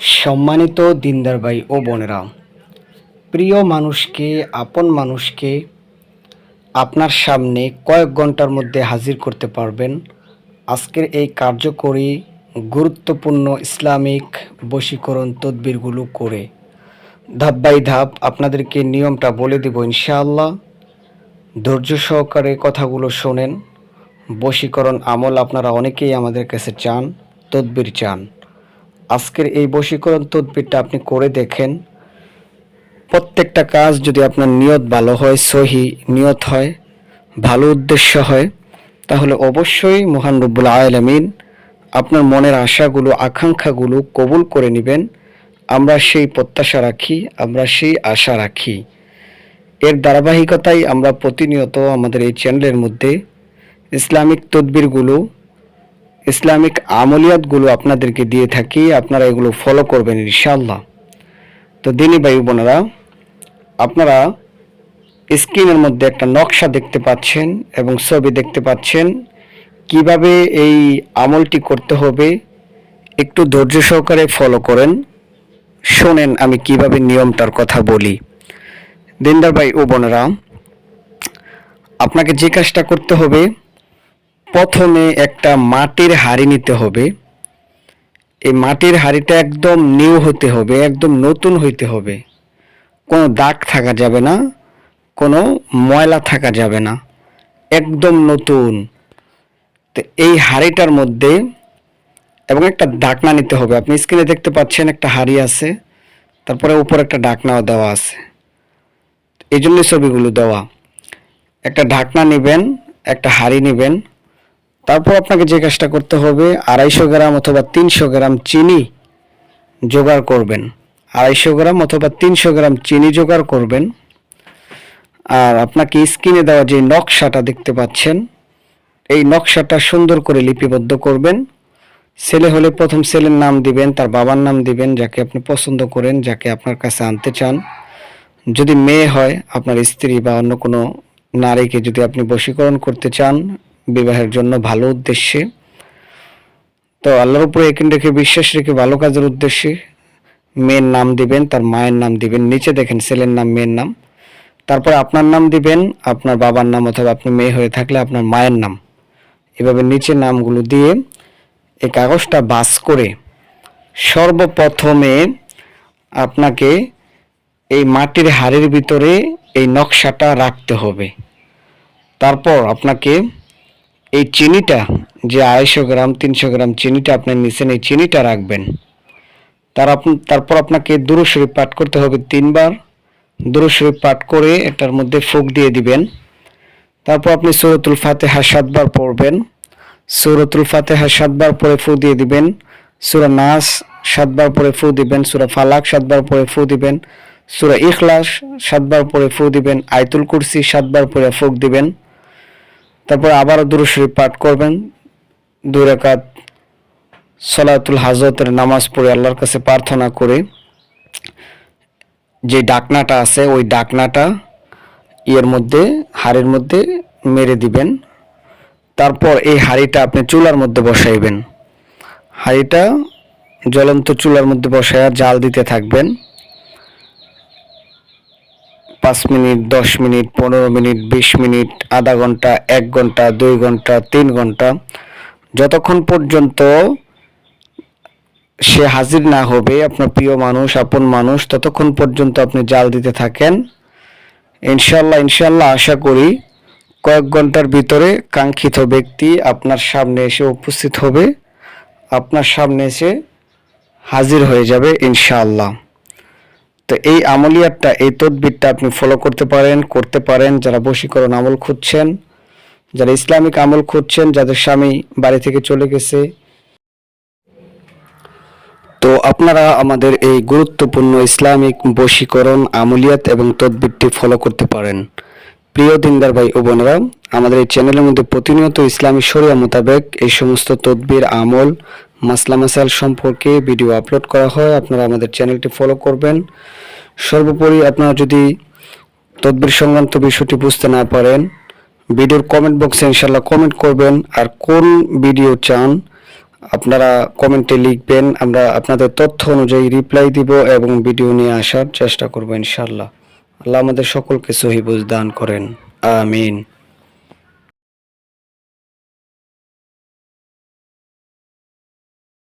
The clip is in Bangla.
সম্মানিত দিনদার ভাই ও বোনেরা, প্রিয় মানুষকে, আপন মানুষকে আপনার সামনে কয়েক ঘণ্টার মধ্যে হাজির করতে পারবেন। আজকের এই কার্যকরী, গুরুত্বপূর্ণ ইসলামিক বশীকরণ তদবিরগুলো করে ধাপ বাই ধাপ আপনাদেরকে নিয়মটা বলে দেব ইনশাআল্লাহ। ধৈর্য সহকারে কথাগুলো শোনেন। বশীকরণ আমল আপনারা অনেকেই আমাদের কাছে চান, তদবির চান। আজকের এই বশীকরণ তদবিরটা আপনি করে দেখেন। প্রত্যেকটা কাজ যদি আপনার নিয়ত ভালো হয়, সহি নিয়ত হয়, ভালো উদ্দেশ্য হয়, তাহলে অবশ্যই মহান রব্বুল আয়ালামিন আপনার মনের আশাগুলো, আকাঙ্ক্ষাগুলো কবুল করে নেবেন। আমরা সেই প্রত্যাশা রাখি, আমরা সেই আশা রাখি। এর ধারাবাহিকতায় আমরা প্রতিনিয়ত আমাদের এই চ্যানেলের মধ্যে ইসলামিক তদবিরগুলো ইসলামিক আমলিয়াতগুলো আপনাদেরকে দিয়ে থাকি, আপনারা এগুলো ফলো করবেন ইনশাআল্লাহ। তো দিনী ভাই বোনেরা, আপনারা স্ক্রিনের মধ্যে একটা নকশা দেখতে পাচ্ছেন এবং ছবি দেখতে পাচ্ছেন, কীভাবে এই আমলটি করতে হবে একটু ধৈর্য সহকারে ফলো করেন। শোনেন আমি কীভাবে নিয়মটার কথা বলি। দিনদার ভাই ও বোনেরা, আপনাকে যে কাজটা করতে হবে প্রথমে একটা মাটির হাড়ি নিতে হবে। এই মাটির হাড়িটা একদম নিউ হতে হবে, একদম নতুন হইতে হবে। কোনো দাগ থাকা যাবে না, কোনো ময়লা থাকা যাবে না, একদম নতুন। তো এই হাড়িটার মধ্যে এবং একটা ডাকনা নিতে হবে। আপনি স্ক্রিনে দেখতে পাচ্ছেন একটা হাড়ি আছে, তারপরে উপর একটা ডাকনাও দেওয়া আছে। এই জন্য ছবিগুলো দেওয়া। একটা ঢাকনা নেবেন, একটা হাঁড়ি নেবেন তারপর আপনাকে যে কাজটা করতে হবে, আড়াইশো গ্রাম অথবা তিনশো গ্রাম চিনি জোগাড় করবেন। আড়াইশো গ্রাম অথবা তিনশো গ্রাম চিনি জোগাড় করবেন। আর আপনাকে স্ক্রিনে দেওয়া যে নকশাটা দেখতে পাচ্ছেন, এই নকশাটা সুন্দর করে লিপিবদ্ধ করবেন। ছেলে হলে প্রথম ছেলের নাম দিবেন, তার বাবার নাম দিবেন, যাকে আপনি পছন্দ করেন, যাকে আপনার কাছে আনতে চান। যদি মেয়ে হয়, আপনার স্ত্রী বা অন্য কোনো নারীকে যদি আপনি বশীকরণ করতে চান বিবাহের জন্য ভালো উদ্দেশ্যে। তো আল্লাহর উপরে একিন রেখে, বিশ্বাস রেখে ভালো কাজের উদ্দেশ্যে মেয়ের নাম দিবেন, তার মায়ের নাম দিবেন, নিচে দেখেন ছেলের নাম, মেয়ের নাম। তারপর আপনার নাম দিবেন, আপনার বাবার নাম অথবা আপনি মেয়ে হয়ে থাকলে আপনার মায়ের নাম। এভাবে নিচে নামগুলো দিয়ে এই কাগজটা বাস করে সর্বপ্রথমে আপনাকে এই মাটির হাড়ির ভিতরে এই নকশাটা রাখতে হবে। তারপর আপনাকে এই চিনিটা, যে আড়াইশো গ্রাম, তিনশো গ্রাম চিনিটা আপনি নিছেন, এই চিনিটা রাখবেন। তার তারপর আপনাকে দুরু শরীফ পাঠ করতে হবে তিনবার। দুরু শরীফ পাঠ করে এটার মধ্যে ফুক দিয়ে দিবেন। তারপর আপনি সৌরতুল ফাতেহা সাতবার পড়বেন। সৌরতুল ফাতেহা সাতবার পরে ফু দিয়ে দিবেন। সুরা নাস সাতবার পরে ফু দিবেন। সুরা ফালাক সাতবার পরে ফু দিবেন। সুরা ইখলাস সাতবার পরে ফু দিবেন। আয়তুল কুরসি সাতবার পরে ফুক দিবেন। তারপর আবারও শরীফ পাঠ করবেন। দুই রাকাত সলাতুল হাজতের নামাজ পড়ে আল্লাহর কাছে প্রার্থনা করে যে ডাকনাটা আছে, ওই ডাকনাটা ইয়ের মধ্যে, হাড়ির মধ্যে মেরে দিবেন। তারপর এই হাঁড়িটা আপনি চুলার মধ্যে বসাইবেন। হাঁড়িটা জ্বলন্ত চুলার মধ্যে বসায়া জাল দিতে থাকবেন। পাঁচ মিনিট, দশ মিনিট, পনেরো মিনিট, বিশ মিনিট, আধা ঘণ্টা, এক ঘণ্টা, দুই ঘণ্টা, তিন ঘণ্টা। যতক্ষণ পর্যন্ত সে হাজির না হবে, আপনার প্রিয় মানুষ, আপন মানুষ, ততক্ষণ পর্যন্ত আপনি জাল দিতে থাকেন। ইনশাল্লাহ ইনশাল্লাহ আশা করি কয়েক ঘণ্টার ভিতরে কাঙ্ক্ষিত ব্যক্তি আপনার সামনে এসে উপস্থিত হবে। আপনার সামনে এসে হাজির হয়ে যাবে, ইনশাআল্লাহ। তো এই আমলিয়াতটা এই তদবিরটা আপনি ফলো করতে পারেন করতে পারেন যারা বশীকরণ আমল খুঁজছেন, যারা ইসলামিক আমল খুঁজছেন, যাদের স্বামী বাড়ি থেকে চলে গেছে। তো আপনারা আমাদের এই গুরুত্বপূর্ণ ইসলামিক বশীকরণ আমলিয়াত এবং তদবিরটি ফলো করতে পারেন। প্রিয় দিনদার ভাই ও বোনেরা, আমাদের এই চ্যানেলের মধ্যে প্রতিনিয়ত ইসলামী শরিয়া মোতাবেক এই সমস্ত তদবির, আমল মাসলা মাসাল সম্পর্কে ভিডিও আপলোড করা হয়, আপনারা আমাদের চ্যানেলটি ফলো করবেন। সর্বোপরি আপনারা যদি তদবির সংক্রান্ত বিষয়টি বুঝতে না পারেন, ভিডিওর কমেন্ট বক্সে ইনশাল্লাহ কমেন্ট করবেন, আর কোন ভিডিও চান, আপনারা কমেন্টে লিখবেন, আমরা আপনাদের তথ্য অনুযায়ী রিপ্লাই দিব এবং ভিডিও নিয়ে আসার চেষ্টা করব ইনশাল্লাহ আল্লাহ আমাদের সকলকে সহিবুজ দান করেন। আমিন।